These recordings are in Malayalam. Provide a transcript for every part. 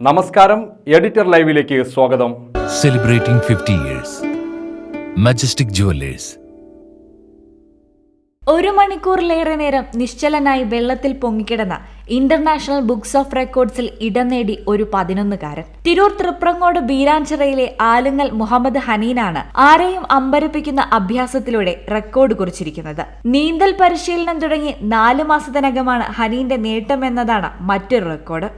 നമസ്കാരം എഡിറ്റർ ലൈവിലേക്ക് സ്വാഗതം. Celebrating fifty years Majestic Jewellers ഒരു മണിക്കൂറിലേറെ നേരം നിശ്ചലനായി വെള്ളത്തിൽ പൊങ്ങിക്കിടന്ന ഇന്റർനാഷണൽ ബുക്സ് ഓഫ് റെക്കോർഡ്സിൽ ഇടം നേടി ഒരു പതിനൊന്നുകാരൻ. തിരൂർ തൃപ്രങ്ങോട് ബീരാഞ്ചിറയിലെ ആലുങ്ങൽ മുഹമ്മദ് ഹനീനാണ് ആരെയും അമ്പരപ്പിക്കുന്ന അഭ്യാസത്തിലൂടെ റെക്കോർഡ് കുറിച്ചിരിക്കുന്നത്. നീന്തൽ പരിശീലനം തുടങ്ങി നാലു മാസത്തിനകമാണ് ഹനീന്റെ നേട്ടമെന്നതാണ് മറ്റൊരു റെക്കോർഡ്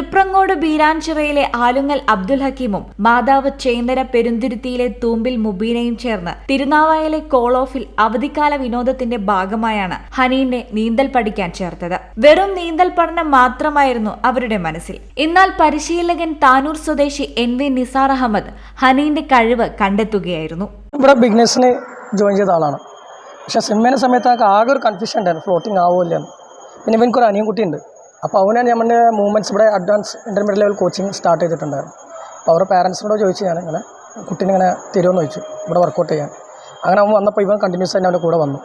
തൃപ്രങ്ങോട് ബീരാൻചിറയിലെ ആലുങ്ങൽ അബ്ദുൽ ഹക്കീമും മാതാവ് ചേന്നര പെരുന്തുരുത്തിയിലെ തൂമ്പിൽ മുബീനയും ചേർന്ന് തിരുനാവായയിലെ കോൾ ഓഫിൽ അവധിക്കാല വിനോദത്തിന്റെ ഭാഗമായാണ് ഹനീനെ നീന്തൽ പഠിക്കാൻ ചേർത്തത്. വെറും നീന്തൽ പഠനം മാത്രമായിരുന്നു അവരുടെ മനസ്സിൽ. എന്നാൽ പരിശീലകൻ താനൂർ സ്വദേശി എൻ വി നിസാർ അഹമ്മദ് ഹനീന്റെ കഴിവ് കണ്ടെത്തുകയായിരുന്നു. ഇവിടെ ബിഗ്നസിന് ജോയിൻ ചെയ്ത ആളാണ്. പക്ഷെ സിനിമേനെ സമയത്ത് ആകെ ഒരു കൺഫ്യൂഷൻ ഉണ്ടായിരുന്നു. ഫ്ലോട്ടിങ് ആവുമല്ലോ പിന്നെ ഇവനക്കൊരു അനിയൻ കുട്ടിയുണ്ട് അപ്പോൾ അവനാണ് നമ്മുടെ മൂവ്മെന്റ്സ് ഇവിടെ advance intermediate level coaching start ചെയ്തിട്ടുണ്ടായിരുന്നു അപ്പോൾ അവരുടെ പാരൻസിനോട് ചോദിച്ചു ഞാൻ ഇങ്ങനെ കുട്ടീനെ ഇങ്ങനെ തരുമെന്ന് ചോദിച്ചു ഇവിടെ വർക്കൗട്ട് ചെയ്യാൻ. അങ്ങനെ അവൻ വന്നപ്പോൾ ഇവൻ കണ്ടിന്യൂസ് തന്നെ അവന്റെ കൂടെ വന്നു.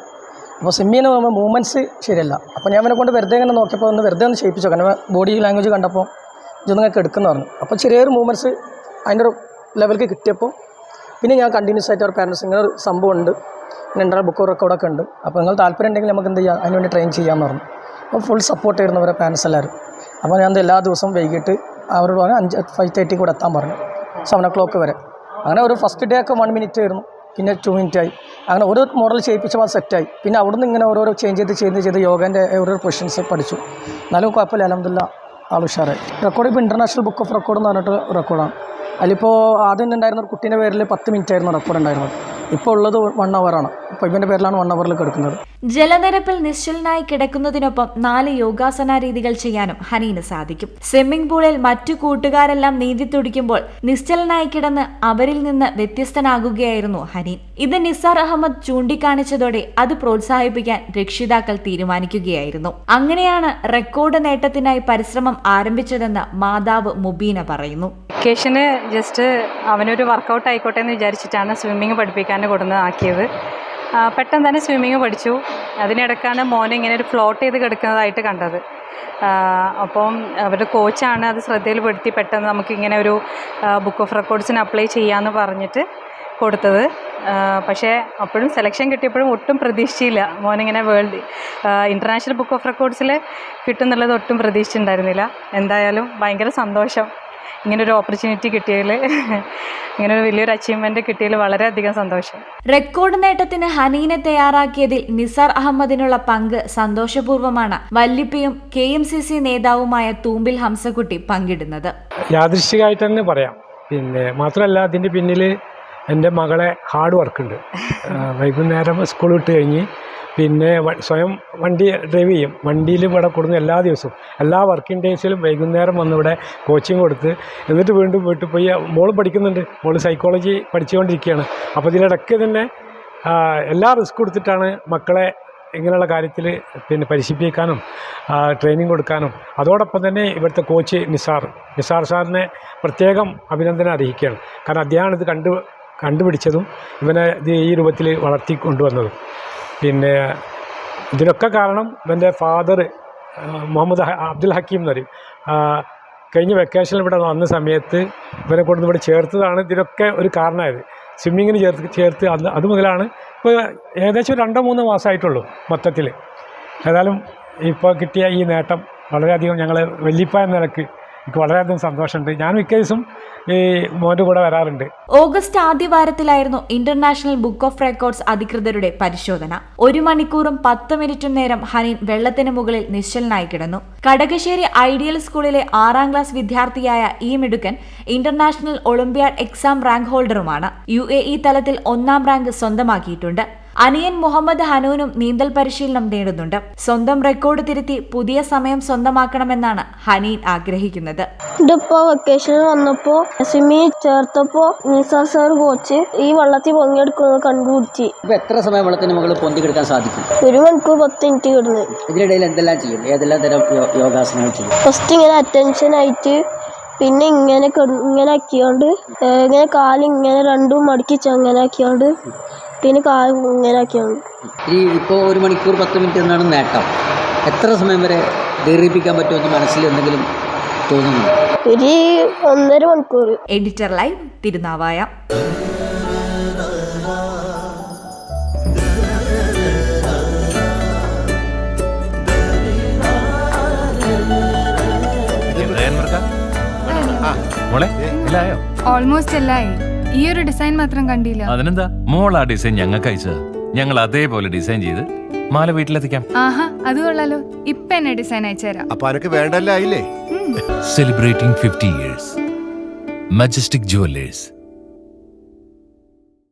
അപ്പോൾ സിമ്മിന്ന് പറയുമ്പോൾ മൂവ്മെന്റ്സ് ശരിയല്ല. അപ്പോൾ ഞാൻ അവനെ കൊണ്ട് വെറുതെ ഇങ്ങനെ നോക്കിയപ്പോൾ ഒന്ന് വെറുതെ ഒന്ന് ചെയ്യിപ്പിച്ചു കാരണം ബോഡി ലാംഗ്വേജ് കണ്ടപ്പോൾ ഇതൊന്നും നിങ്ങൾക്ക് എടുക്കുന്ന പറഞ്ഞു. അപ്പോൾ ചെറിയൊരു മൂവ്മെന്റ്സ് അതിന്റെ ഒരു ലെവലിൽ കിട്ടിയപ്പോൾ പിന്നെ ഞാൻ കണ്ടിന്യൂസ് ആയിട്ട് അവർ പാരൻസ് ഇങ്ങനെ ഒരു സംഭവം ഉണ്ട്. ഉണ്ടായ ബുക്ക് റെക്കോർഡൊക്കെ ഉണ്ട്. അപ്പോൾ നിങ്ങൾ താല്പര്യം ഉണ്ടെങ്കിൽ നമുക്ക് എന്ത് ചെയ്യാം? അതിന് വേണ്ടി ട്രെയിൻ ചെയ്യാമെന്ന് പറഞ്ഞു. ഫുൾ സപ്പോർട്ട് ചെയ്യുന്നു അവരെ പാരൻസ് എല്ലാവരും. അപ്പോൾ ഞാൻ എല്ലാ ദിവസവും വൈകിട്ട് അവരോട് പറഞ്ഞു അഞ്ച് ഫൈവ് തേർട്ടി കൂടെ എത്താൻ പറഞ്ഞു. സെവൻ ഒ ക്ലോക്ക് വരെ. അങ്ങനെ ഒരു ഫസ്റ്റ് ഡേ ഒക്കെ വൺ മിനിറ്റ് ആയിരുന്നു. പിന്നെ ടു മിനിറ്റ് ആയി. അങ്ങനെ ഓരോ മോഡൽ ചെയ്യിപ്പിച്ചപ്പോൾ അത് സെറ്റായി പിന്നെ അവിടുന്ന് ഇങ്ങനെ ഓരോരോ ചേഞ്ച് ചെയ്ത് ചേഞ്ച് ചെയ്ത് യോഗേന്റെ ഓരോ പൊസിഷൻസ് പഠിച്ചു. എന്നാലും കുഴപ്പമില്ല അലഹമില്ല ആൾ ഉഷാറായി. റെക്കോർഡ് ഇപ്പോൾ ഇന്റർനാഷണൽ ബുക്ക് ഓഫ് റെക്കോർഡ് എന്ന് പറഞ്ഞിട്ട് റെക്കോർഡാണ് അതിലിപ്പോൾ ആദ്യം ഉണ്ടായിരുന്ന ഒരു കുട്ടീന്റെ പേരിൽ പത്ത് മിനിറ്റ് ആയിരുന്നു റെക്കോർഡ് ഉണ്ടായിരുന്നത്. ഇപ്പോൾ ഉള്ളത് വൺ ആണ്. ഇപ്പോൾ ഇവന്റെ പേരിലാണ് വൺ അവറിൽ കിടക്കുന്നത്. ജലനിരപ്പിൽ നിശ്ചലനായി കിടക്കുന്നതിനൊപ്പം നാല് യോഗാസന രീതികൾ ചെയ്യാനും ഹനീന് സാധിക്കും. സ്വിമ്മിംഗ് പൂളിൽ മറ്റു കൂട്ടുകാരെല്ലാം നീന്തി തുടിക്കുമ്പോൾ നിശ്ചലനായി കിടന്ന് അവരിൽ നിന്ന് വ്യത്യസ്തനാകുകയായിരുന്നു ഹനീൻ. ഇത് നിസാർ അഹമ്മദ് ചൂണ്ടിക്കാണിച്ചതോടെ അത് പ്രോത്സാഹിപ്പിക്കാൻ രക്ഷിതാക്കൾ തീരുമാനിക്കുകയായിരുന്നു. അങ്ങനെയാണ് റെക്കോർഡ് നേട്ടത്തിനായി പരിശ്രമം ആരംഭിച്ചതെന്ന് മാതാവ് മുബീന പറയുന്നു. വെക്കേഷന് ജസ്റ്റ് അവനൊരു വർക്കൗട്ട് ആയിക്കോട്ടെ എന്ന് വിചാരിച്ചിട്ടാണ് സ്വിമ്മിങ് പഠിപ്പിക്കാൻ കൊടുന്ന് ആക്കിയത്. പെട്ടെന്ന് തന്നെ സ്വിമ്മിങ് പഠിച്ചു. അതിനിടക്കാണ് മോനെ ഇങ്ങനെ ഒരു ഫ്ലോട്ട് ചെയ്ത് കിടക്കുന്നതായിട്ട് കണ്ടത്. അപ്പം അവരുടെ കോച്ചാണ് അത് ശ്രദ്ധയിൽപ്പെടുത്തി പെട്ടെന്ന് നമുക്കിങ്ങനെ ഒരു ബുക്ക് ഓഫ് റെക്കോർഡ്സിന് അപ്ലൈ ചെയ്യാമെന്ന് പറഞ്ഞിട്ട് കൊടുത്തത്. പക്ഷേ അപ്പോഴും സെലക്ഷൻ കിട്ടിയപ്പോഴും ഒട്ടും പ്രതീക്ഷിച്ചില്ല. മോനിങ്ങനെ വേൾഡ് ഇന്റർനാഷണൽ ബുക്ക് ഓഫ് റെക്കോർഡ്സിൽ കിട്ടുന്നുള്ളത് ഒട്ടും പ്രതീക്ഷിച്ചിട്ടുണ്ടായിരുന്നില്ല. എന്തായാലും ഭയങ്കര സന്തോഷം. ഇങ്ങനൊരു ഓപ്പർച്യൂണിറ്റി കിട്ടിയതിൽ ഇങ്ങനൊരു വലിയൊരു അച്ചീവ്മെന്റ് കിട്ടിയതിൽ വളരെയധികം സന്തോഷം. റെക്കോർഡ് നേട്ടത്തിന് ഹനീനെ തയ്യാറാക്കിയതിൽ നിസാർ അഹമ്മദിനുള്ള പങ്ക് സന്തോഷപൂർവമാണ് വല്ലിപ്പയും കെ എം സി സി നേതാവുമായ തൂമ്പിൽ ഹംസക്കുട്ടി പങ്കിടുന്നത്. യാദൃശികമായിട്ട് തന്നെ പറയാം. പിന്നെ മാത്രമല്ല അതിന്റെ പിന്നിൽ എന്റെ മകളെ ഹാർഡ് വർക്ക് ഉണ്ട്. വൈകുന്നേരം സ്കൂൾ വിട്ട് കഴിഞ്ഞ് പിന്നെ സ്വയം വണ്ടി ഡ്രൈവ് ചെയ്യും. വണ്ടിയിൽ ഇവിടെ കൊടുന്ന് എല്ലാ ദിവസവും എല്ലാ വർക്കിംഗ് ഡേയ്സിലും വൈകുന്നേരം വന്ന് ഇവിടെ കോച്ചിങ് കൊടുത്ത് എന്നിട്ട് വീണ്ടും വീട്ടിൽ പോയി മോൾ പഠിക്കുന്നുണ്ട്. മോൾ സൈക്കോളജി പഠിച്ചുകൊണ്ടിരിക്കുകയാണ്. അപ്പോൾ ഇതിനിടയ്ക്ക് തന്നെ എല്ലാ റിസ്ക് കൊടുത്തിട്ടാണ് മക്കളെ ഇങ്ങനെയുള്ള കാര്യത്തിൽ പിന്നെ പരിശീലിപ്പിക്കാനും ട്രെയിനിങ് കൊടുക്കാനും. അതോടൊപ്പം തന്നെ ഇവിടുത്തെ കോച്ച് നിസാർ നിസാർ സാറിനെ പ്രത്യേകം അഭിനന്ദനം അറിയിക്കുകയാണ്. കാരണം അദ്ദേഹമാണ് ഇത് കണ്ടു കണ്ടുപിടിച്ചതും ഇവനെ ഈ രൂപത്തിൽ വളർത്തി കൊണ്ടുവന്നതും. പിന്നെ ഇതിനൊക്കെ കാരണം എന്റെ ഫാദർ മുഹമ്മദ് അബ്ദുൽ ഹക്കീം എന്ന് പറയും. കഴിഞ്ഞ വെക്കേഷനിൽ ഇവിടെ വന്ന സമയത്ത് ഇവരെ കൊണ്ട് ഇവിടെ ചേർത്തതാണ് ഇതിനൊക്കെ ഒരു കാരണമായത്. സ്വിമ്മിങ്ങിന് ചേർത്ത് ചേർത്ത് അന്ന് അത് മുതലാണ് ഇപ്പോൾ ഏകദേശം രണ്ടോ മൂന്നോ മാസമായിട്ടുള്ളൂ മൊത്തത്തിൽ ഏതായാലും ഇപ്പോൾ കിട്ടിയ ഈ നേട്ടം വളരെയധികം ഞങ്ങൾ വല്യപ്പ എന്ന നിലയ്ക്ക് എനിക്ക് വളരെയധികം സന്തോഷമുണ്ട്. ഞാൻ മിക്ക ദിവസം ഈ മോന്റെ കൂടെ വരാറുണ്ട്. ഓഗസ്റ്റ് ആദ്യവാരത്തിലായിരുന്നു ഇന്റർനാഷണൽ ബുക്ക് ഓഫ് റെക്കോർഡ്സ് അധികൃതരുടെ പരിശോധന. ഒരു മണിക്കൂറും പത്ത് മിനിറ്റും നേരം ഹനിൻ വെള്ളത്തിന് മുകളിൽ നിശ്ചലനായി കിടന്നു. കടകശ്ശേരി ഐഡിയൽ സ്കൂളിലെ ആറാം ക്ലാസ് വിദ്യാർത്ഥിയായ ഈ മിടുക്കൻ ഇന്റർനാഷണൽ ഒളിമ്പ്യാഡ് എക്സാം റാങ്ക് ഹോൾഡറുമാണ്. യു തലത്തിൽ ഒന്നാം റാങ്ക് സ്വന്തമാക്കിയിട്ടുണ്ട്. അനിയൻ മുഹമ്മദ് ഹനൂനും നീന്തൽ പരിശീലനം നേടുന്നുണ്ട്. സ്വന്തം റെക്കോർഡ് തിരുത്തി പുതിയ സമയം സ്വന്തമാക്കണമെന്നാണ് ഹനീൻ ആഗ്രഹിക്കുന്നത്. ഇതിപ്പോ വെക്കേഷൻ വന്നപ്പോ സ്വിമ്മിങ് ചേർത്തപ്പോ നിസാർ സാർ കോച്ച് ഈ വെള്ളത്തിൽ പൊങ്ങിയെടുക്കുന്നത് കണ്ടുപിടിച്ച്. ഇപ്പൊ എത്ര സമയം വെള്ളത്തിന് മുകളിൽ പൊന്തിക്കെടുക്കാൻ സാധിക്കും? ഒരു മണിക്കൂർ പത്ത് മിനിറ്റ് കിടന്ന്. ഇതിനിടയിൽ എന്തെല്ലാം ചെയ്യും? ഏതെല്ലാം തരം യോഗാസനങ്ങൾ ചെയ്യും? ഫസ്റ്റ് ഇങ്ങനെ അറ്റൻഷൻ ആയിട്ട് പിന്നെ ഇങ്ങനെ ഇങ്ങനെ ആക്കിയോണ്ട് ഇങ്ങനെ കാലിങ്ങനെ രണ്ടും മടക്കിച്ച് അങ്ങനെ ആക്കിയോണ്ട് പിന്നെ കാൽ ഇങ്ങനെ ഈ ഇപ്പോൾ ഒരു മണിക്കൂർ പത്ത് മിനിറ്റ് എന്നാണ് നേട്ടം. എത്ര സമയം വരെ ദീർഘിപ്പിക്കാൻ പറ്റുമെന്ന് മനസ്സിൽ എന്തെങ്കിലും തോന്നുന്നു? ഒരു ഒന്നര മണിക്കൂർ. Editor live Thirunavaya. മോളെ ഇല്ലായോ ഓൾമോസ്റ്റ് എല്ലായി. ഈ ഒരു ഡിസൈൻ മാത്രം കണ്ടില്ല. അതിനെന്താ? മോൾ ആ ഡിസൈൻ ഞങ്ങൾക്ക് അയച്ചത്. ഞങ്ങൾ അതേപോലെ ഡിസൈൻ ചെയ്ത് മാല വീട്ടിലെത്തിക്കാം. ആഹാ അത് കൊള്ളാലോ. ഇപ്പൊ എന്നെ ഡിസൈൻ അയച്ചുതരാം അപ്പൊ അനക്ക് വേണ്ടല്ലേ celebrating fifty years majestic jewellers